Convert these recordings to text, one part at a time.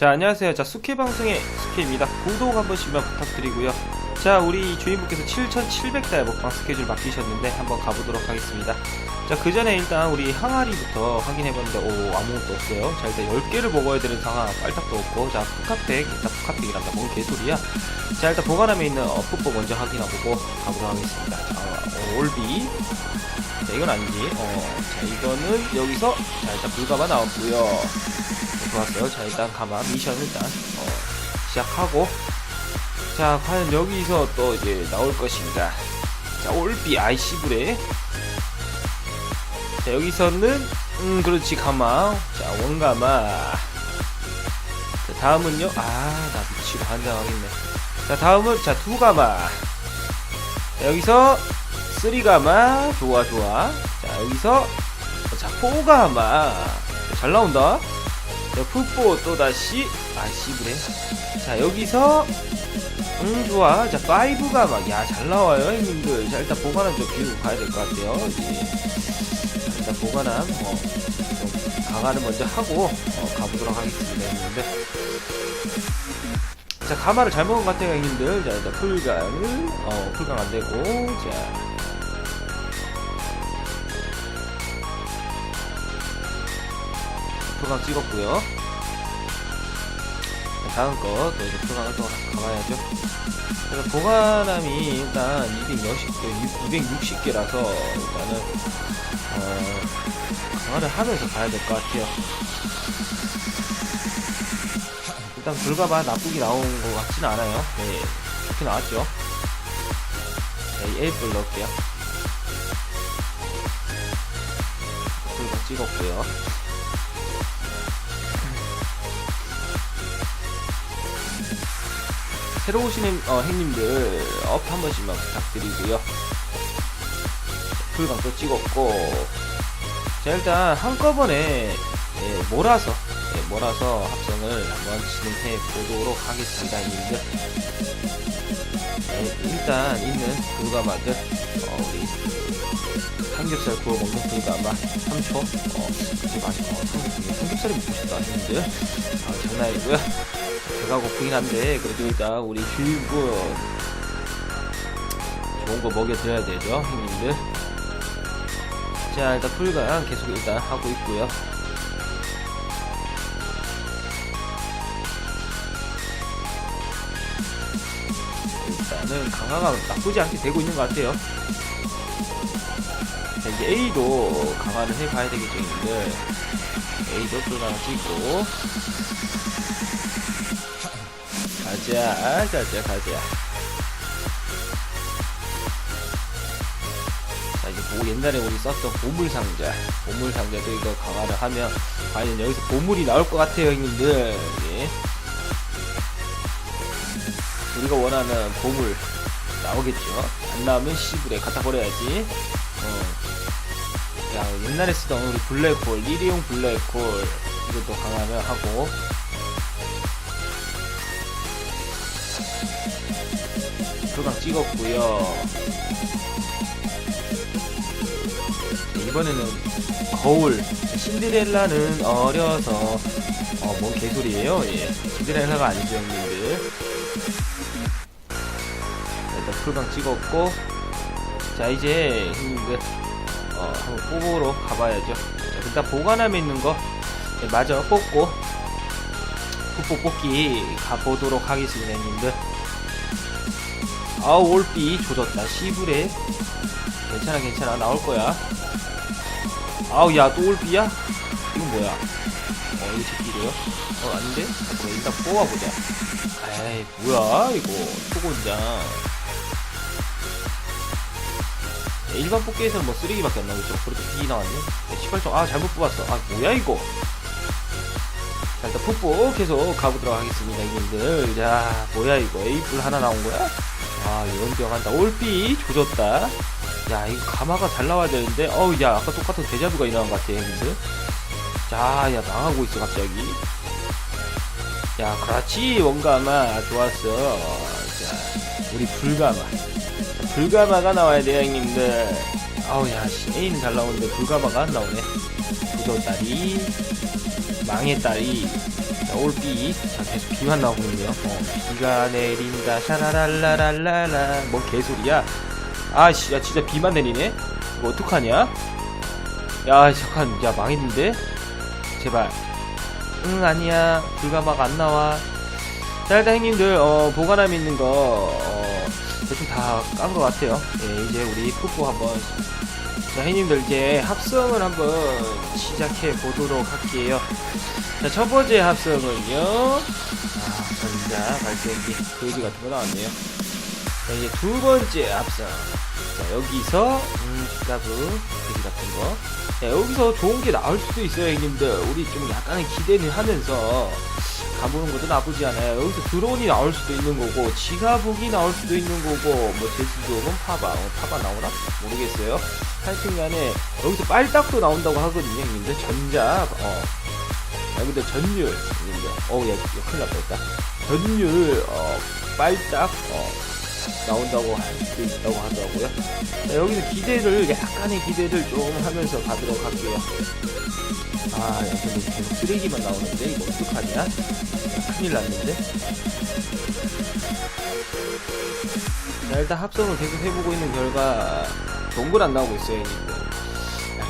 자 안녕하세요. 자 수케방송의 수케입니다. 구독 한 번씩만 부탁드리고요. 자 우리 주인분께서 7700달 먹방 스케줄 맡기셨는데 한번 가보도록 하겠습니다. 자 그 전에 일단 우리 항아리부터 확인해봤는데 오 아무것도 없어요. 자 일단 10개를 먹어야 되는 상황 빨딱도 없고. 자 푸카팩 일단 푸카팩이란다. 뭔 개소리야? 자 일단 보관함에 있는 어, 풋보 먼저 확인해보고 가보도록 하겠습니다. 자 어, 올비. 자 이건 아니지. 어 자 이거는 여기서 자 일단 불가마 나왔고요. 네, 좋았어요. 자, 일단 가마 미션 일단 어, 시작하고 자, 과연 여기서 또 이제 나올 것인가? 자, 올비 아이시브레 자, 여기서는 음, 그렇지 가마. 자, 원가마. 자, 다음은요. 아, 나 미치고 환장하겠네. 자, 다음은 자, 두 가마. 자, 여기서 쓰리 가마. 좋아, 좋아. 자, 여기서 자, 포 가마. 잘 나온다. 자, 풋보 또다시 아씨브레 자 여기서 음 좋아 자 파이브가 막 야 잘 나와요 형님들. 자 일단 보관함 좀 비우고 가야 될 것 같아요. 예. 자, 일단 보관함 어, 좀 강화를 먼저 하고 어, 가보도록 하겠습니다 형님들. 자 가마를 잘 먹은 것 같아요 형님들. 자 일단 풀강을 어 풀강 안되고. 자 풀강 찍었고요 다음 거, 또 이제 표방을 또 가봐야죠. 그래서 보관함이 일단 260개, 260개라서 일단은, 어, 강화를 하면서 가야 될 것 같아요. 일단 불가마 나쁘게 나온 것 같지는 않아요. 네, 좋게 나왔죠. 네, 1불 넣을게요. 불가 찍었고요. 새로 행, 어, 행님들 업 한 번씩만 부탁드리고요. 또 찍었고 자 일단 한꺼번에 예, 몰아서 예, 몰아서 합성을 한번 진행해 보도록 하겠습니다 예, 일단 있는 불가마들 어, 우리 삼겹살 구워 먹는 불가마 3초 어, 그치 맛있고 어, 삼- 삼겹살이 먹고 싶다 님들. 아, 장난이고요 배가 고프긴 한데 그래도 일단 우리 주인분 좋은 거 먹여드려야 되죠 형님들. 자 일단 풀강 계속 일단 하고 있고요. 일단은 강화가 나쁘지 않게 되고 있는 것 같아요. 자 이제 A도 강화를 해봐야 되겠죠 형님들. A도 풀강 찍고 가자, 가자, 가자. 자, 이제 뭐 옛날에 우리 썼던 보물상자, 보물상자도 이거 강화를 하면 과연 여기서 보물이 나올 것 같아요, 형님들. 예. 우리가 원하는 보물 나오겠죠. 안 나오면 시불에 갖다 버려야지. 어. 야, 옛날에 쓰던 우리 블랙홀, 리리용 블랙홀 이것도 강화를 하고 표강 찍었고요. 네, 이번에는 거울. 신데렐라는 어려서 어, 뭔 개소리예요? 예. 신데렐라가 아니죠, 형님들. 자, 일단 풀강 찍었고, 자 이제 형님들 어, 한번 뽑으러 가봐야죠. 자, 일단 보관함에 있는 거 네, 마저 뽑고 풋보 뽑기 가보도록 하겠습니다, 형님들. 아우 올비 조졌다. 시브레. 괜찮아 괜찮아. 나올 거야. 아우 야 또 올비야? 이건 뭐야? 어 이거 제끼고요? 어 아닌데? 잠깐만 일단 뽑아보자. 에이 뭐야 이거. 초곤장. 야, 일반 뽑기에서는 뭐 쓰레기밖에 안 나오겠죠? 그래도 B 나왔네. 야, 시발점 아 잘못 뽑았어. 아 뭐야 이거? 자 일단 풋보 계속 가보도록 하겠습니다 이분들. 자 뭐야 이거? A뿔 하나 나온 거야 아 연병한다. 올비 조졌다. 야 이거 가마가 잘 나와야 되는데. 어우 야 아까 똑같은 데자뷰가 일어난 것 같아 형님들. 자야 망하고 있어 갑자기. 야 그렇지 원가마. 좋았어. 자 우리 불가마. 자, 불가마가 나와야 돼요 형님들. 아우 야 씨, A는 잘 나오는데 불가마가 안 나오네. 조졌다리. 망했다리 자, 올비. 자, 계속 비만 나오고 있네요. 어, 비가 내린다. 샤라랄라랄라라. 뭔 개소리야? 아씨, 야, 진짜 비만 내리네? 이거 어떡하냐? 야, 잠깐, 야, 망했는데? 제발. 응, 아니야. 불가 막 안 나와. 자, 일단 형님들, 어, 보관함에 있는 거, 어, 대충 다 깐 것 같아요. 예, 이제 우리 푸푸 한번. 자, 형님들, 이제 합성을 한번 시작해 보도록 할게요. 자, 첫 번째 합성은요. 아, 전자, 발생기, 거지 같은 거 나왔네요. 자, 이제 두 번째 합성. 자, 여기서, 음, 스타브, 거지 같은 거. 자, 여기서 좋은 게 나올 수도 있어요, 형님들. 우리 좀 약간의 기대는 하면서 가보는 것도 나쁘지 않아요. 여기서 드론이 나올 수도 있는 거고, 지가복이 나올 수도 있는 거고, 뭐, 제주도는 파바, 어, 파바 나오나? 모르겠어요. 하여튼 간에, 여기서 빨딱도 나온다고 하거든요, 형님들. 전자, 어. 야, 근데 전율, 형님들. 어우, 야, 이거 큰일 날 뻔했다. 전율, 어, 빨딱, 어, 나온다고 할 수 있다고 하더라고요. 자, 여기서 기대를, 약간의 기대를 좀 하면서 가도록 할게요. 아, 야, 근데 계속 쓰레기만 나오는데, 이거 어떡하냐? 큰일 났는데? 자, 일단 합성을 계속 해보고 있는 결과, 동글 안 나오고 있어요,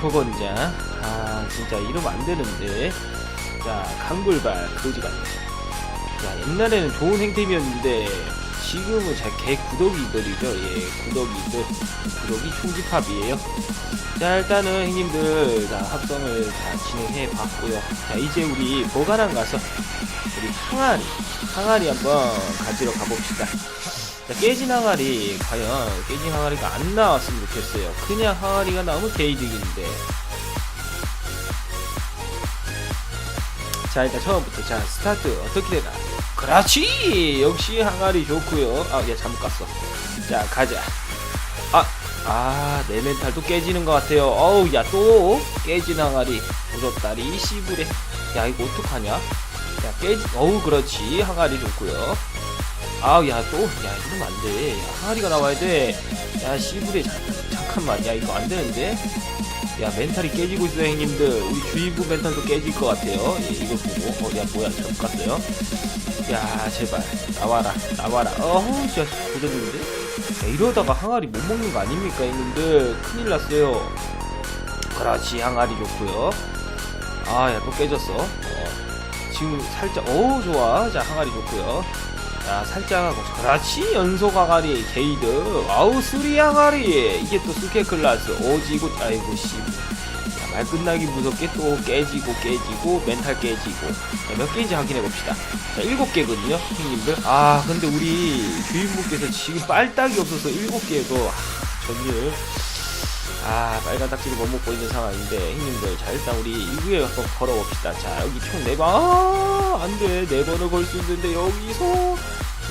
초건자. 아, 진짜 이러면 안 되는데. 자, 강불발, 그지 같네. 야, 옛날에는 좋은 행템이었는데, 지금은 잘개 구더기들이죠. 예, 구더기들. 구더기 총집합이에요. 자, 일단은 형님들, 다 합성을 다 진행해 봤고요. 자, 이제 우리 보관함 가서, 우리 항아리, 항아리 한번 가지러 가봅시다. 자, 깨진 항아리, 과연 깨진 항아리가 안 나왔으면 좋겠어요. 그냥 항아리가 나오면 개이득인데. 자, 일단 처음부터, 자, 스타트, 어떻게 되나? 그렇지! 역시 항아리 좋고요 아, 얘 잘못 갔어. 자, 가자. 아, 아, 내 멘탈도 깨지는 것 같아요. 어우, 야, 또 깨진 항아리. 무섭다리, 씨부레. 야, 이거 어떡하냐? 야, 깨지, 어우, 그렇지. 항아리 좋고요 아우, 야, 또, 야, 이러면 안 돼. 야, 항아리가 나와야 돼. 야, 씨부레, 잠, 잠깐만. 야, 이거 안 되는데? 야, 멘탈이 깨지고 있어요, 형님들. 우리 주인분 멘탈도 깨질 것 같아요. 예, 이거 보고. 어, 야, 뭐야, 잘못 갔어요? 야, 제발. 나와라, 나와라. 어우, 진짜, 도전인데? 야, 이러다가 항아리 못 먹는 거 아닙니까, 형님들? 큰일 났어요. 그렇지, 항아리 좋고요 아, 야, 또 깨졌어. 어, 지금 살짝, 어우, 좋아. 자, 항아리 좋고요 자, 살짝 하고. 그렇지, 연속 항아리, 게이드. 아우, 수리 항아리. 이게 또 스케 클라스. 오지고, 아이고, 씨. 자, 말 끝나기 무섭게 또 깨지고, 깨지고, 멘탈 깨지고. 자, 몇 개인지 확인해 봅시다. 자, 일곱 개거든요, 형님들. 아, 근데 우리 주인분께서 지금 빨딱이 없어서 일곱 개고, 아, 전율. 아, 빨간 딱지를 못 먹고 있는 상황인데, 형님들. 자, 일단 우리 2부에 한번 걸어봅시다. 자, 여기 총 4번. 아, 안 돼. 4번을 걸 수 있는데, 여기서.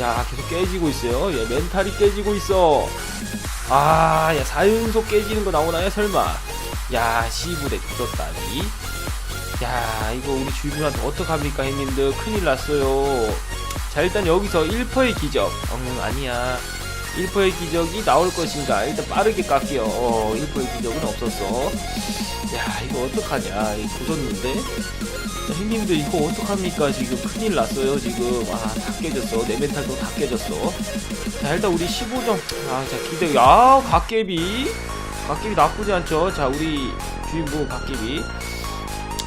야, 계속 깨지고 있어요. 얘 멘탈이 깨지고 있어. 아, 야, 4연속 깨지는 거 나오나요, 설마? 야, 시부대 조졌다니. 야, 이거 우리 주인분한테 어떡합니까, 형님들. 큰일 났어요. 자, 일단 여기서 1퍼의 기적. 응, 아니야. 1퍼의 기적이 나올 것인가. 일단 빠르게 깎게요. 어, 1퍼의 기적은 없었어. 야, 이거 어떡하냐. 부쉈는데? 자, 형님들, 이거 어떡합니까? 지금 큰일 났어요, 지금. 아, 다 깨졌어. 내 멘탈도 다 깨졌어. 자, 일단 우리 15점. 아, 자, 기대. 야, 갓개비. 갓개비 나쁘지 않죠? 자, 우리 주인분 갓개비.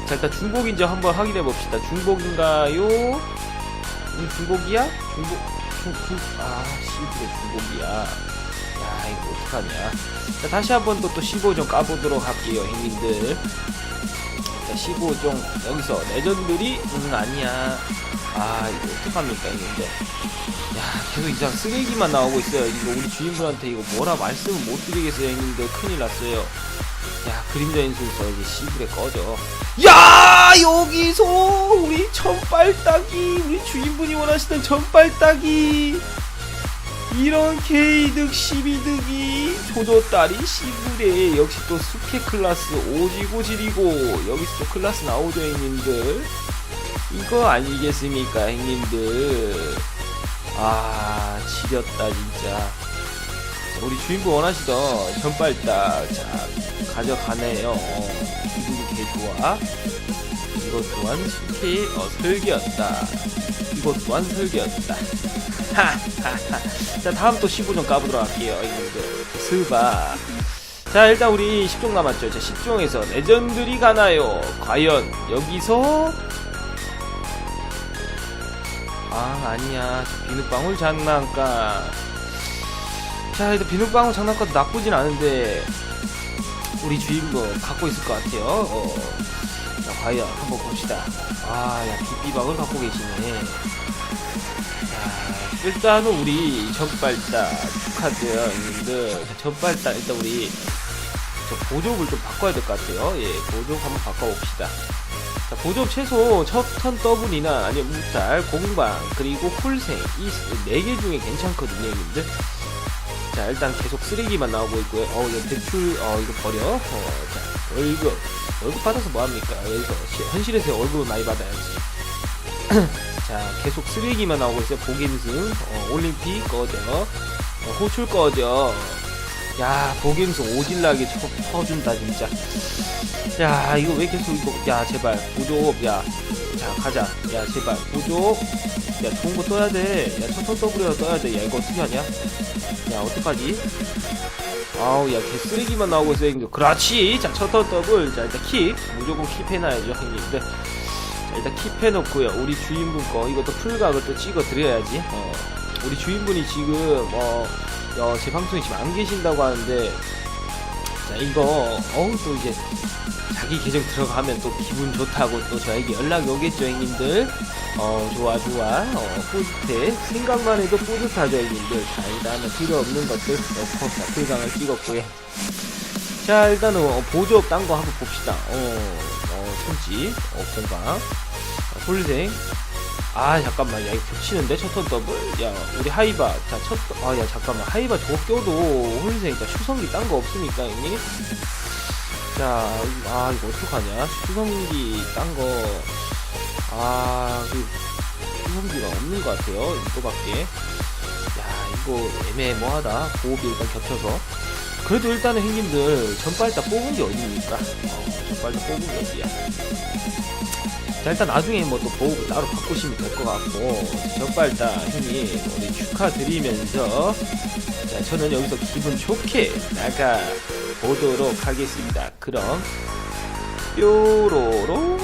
자 일단 중복인지 한번 확인해 봅시다. 중복인가요? 음, 중복이야? 중복 중, 중, 아 씨부레 중복이야. 야 이거 어떡하냐? 자 다시 한번 또, 또 15종 까보도록 할게요, 형님들. 자 15종 여기서 레전들이 음 아니야. 아 이거 어떡합니까, 형님들? 야 계속 이상 쓰레기만 나오고 있어요. 이거 우리 주인분한테 이거 뭐라 말씀을 못 드리겠어요, 형님들. 큰일 났어요. 야 그림자 인술서 이제 시불에 꺼져. 야 여기서 우리 천빨딱이 우리 주인분이 원하시던 천빨딱이 이런 개이득 12득이 조조딸이 시불에 역시 또 스케 클라스 오지고 지리고 여기서 또 클라스 나오죠 형님들. 이거 아니겠습니까 형님들? 아 지렸다 진짜. 자, 우리 주인분 원하시던 전빨딱 자 가져가네요 어, 기분이 개 좋아 이것 또한 스킬 어, 설계였다. 이것 또한 설계였다. 자 다음 또 15종 까보도록 할게요. 이분들 스바. 자 일단 우리 10종 남았죠. 자 10종에서 레전드리 가나요? 과연 여기서 아 아니야 비눗방울 장난감. 자 일단 비눗방울 장난감도 나쁘진 않은데 우리 주인공 갖고 있을 것 같아요. 어. 자, 과연 한번 봅시다. 아, 야, 비비박을 갖고 계시네. 자, 일단은 우리 전발다 축하드려요, 형님들. 자, 전발다 일단 우리 저 보조업을 좀 바꿔야 될 것 같아요. 예, 보조업 한번 바꿔봅시다. 자, 보조업 최소 첫턴 더블이나 아니면 무탈, 공방, 그리고 홀생 이 네 개 중에 괜찮거든요, 형님들. 자 일단 계속 쓰레기만 나오고 있고요. 어 이거 대출 어 이거 버려. 어, 자 월급 월급 받아서 뭐 합니까? 여기서 시- 현실에서 월급을 많이 받아야지. 자 계속 쓰레기만 나오고 있어요. 보겐승 어, 올림픽 꺼져. 어, 호출 꺼져. 야 보겐승 오질나게 쳐, 쳐준다 진짜. 야 이거 왜 계속 이거 야 제발 보조업 야자 가자. 야 제발 보조업 야 좋은 거 떠야 돼야 첫턴 더블이라 떠야 돼야 이거 어떻게 하냐? 야 어떡하지? 아우 야 개 쓰레기만 나오고 있어 형님 그렇지. 자 첫턴 더블. 자 일단 킥 무조건 킵해놔야죠 형님들 자 일단 킵해놓고요. 우리 주인분 거 이것도 풀각을 또 찍어 드려야지. 어. 우리 주인분이 지금 어제 방송에 지금 안 계신다고 하는데 자 이거 어우 또 이제 자기 계정 들어가면 또 기분 좋다고 또 저에게 연락이 오겠죠 형님들. 어 좋아 좋아. 어 뿌듯해. 생각만 해도 뿌듯하죠 형님들. 자 일단은 필요 없는 것들. 넣고 자 풀강을 찍었고요. 자 일단은 어, 보조업 딴 거 한번 봅시다. 어, 어 손지 어 공강 어, 홀생 아 잠깐만 야 이거 겹치는데 첫턴 더블 야 우리 하이바 자 첫 아 야 잠깐만 하이바 저거 껴도 홀생 자 슈성기 딴 거 없습니까 형님 자, 아, 이거 어떡하냐? 수성기 딴 거, 아, 그, 수성기가 없는 것 같아요. 이거밖에. 야, 이거 애매모하다. 고업이 일단 겹쳐서. 그래도 일단은 형님들, 전빨 다 뽑은 게 어딥니까? 어, 전빨 다 뽑은 게 어디야? 자, 일단 나중에 뭐 또 보호를 따로 바꾸시면 될 것 같고, 전빨다 형님, 우리 축하드리면서, 자, 저는 여기서 기분 좋게 나가 보도록 하겠습니다. 그럼 뾰로로